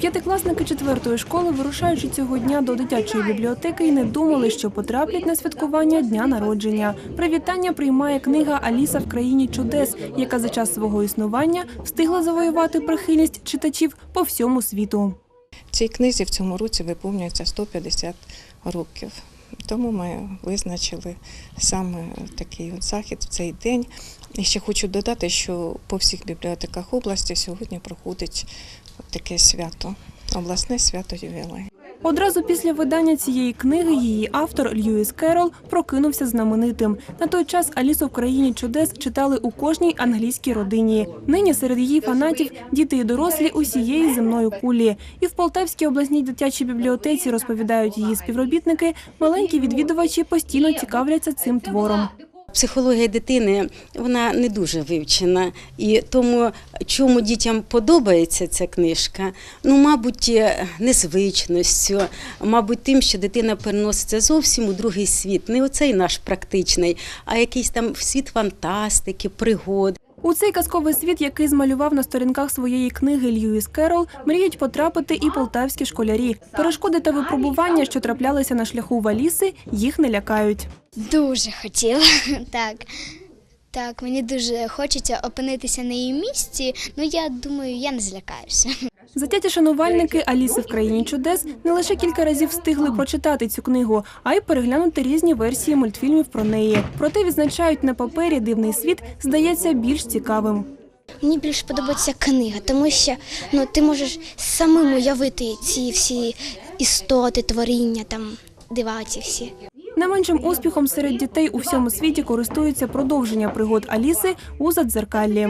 П'ятикласники четвертої школи, вирушаючи цього дня до дитячої бібліотеки, і не думали, що потраплять на святкування дня народження. Привітання приймає книга Аліса в країні чудес, яка за час свого існування встигла завоювати прихильність читачів по всьому світу. Цій книзі в цьому році виповнюється 150 років. Тому ми визначили саме такий от захід в цей день. І ще хочу додати, що по всіх бібліотеках області сьогодні проходить таке свято, обласне свято ювілей. Одразу після видання цієї книги її автор Льюіс Керол прокинувся знаменитим. На той час Алісу в країні чудес читали у кожній англійській родині. Нині серед її фанатів діти і дорослі усієї земної кулі. І в Полтавській обласній дитячій бібліотеці розповідають її співробітники. Маленькі відвідувачі постійно цікавляться цим твором. Психологія дитини вона не дуже вивчена, і тому чому дітям подобається ця книжка, ну мабуть, е, незвичністю, мабуть, тим, що дитина переноситься зовсім у другий світ, не оцей наш практичний, а якийсь там світ фантастики, пригод. У цей казковий світ, який змалював на сторінках своєї книги Льюіс Керол, мріють потрапити і полтавські школярі. Перешкоди та випробування, що траплялися на шляху Валіси, їх не лякають. Дуже хотіла. Так. Так, мені дуже хочеться опинитися на її місці. Ну я думаю, я не злякаюся. Затяті шанувальники Аліси в країні чудес не лише кілька разів встигли прочитати цю книгу, а й переглянути різні версії мультфільмів про неї. Проте відзначають на папері дивний світ здається більш цікавим. Мені більш подобається книга, тому що ну ти можеш самим уявити ці всі істоти, творіння, там дива ці всі. Не меншим успіхом серед дітей у всьому світі користуються продовження пригод Аліси у Задзеркаллі.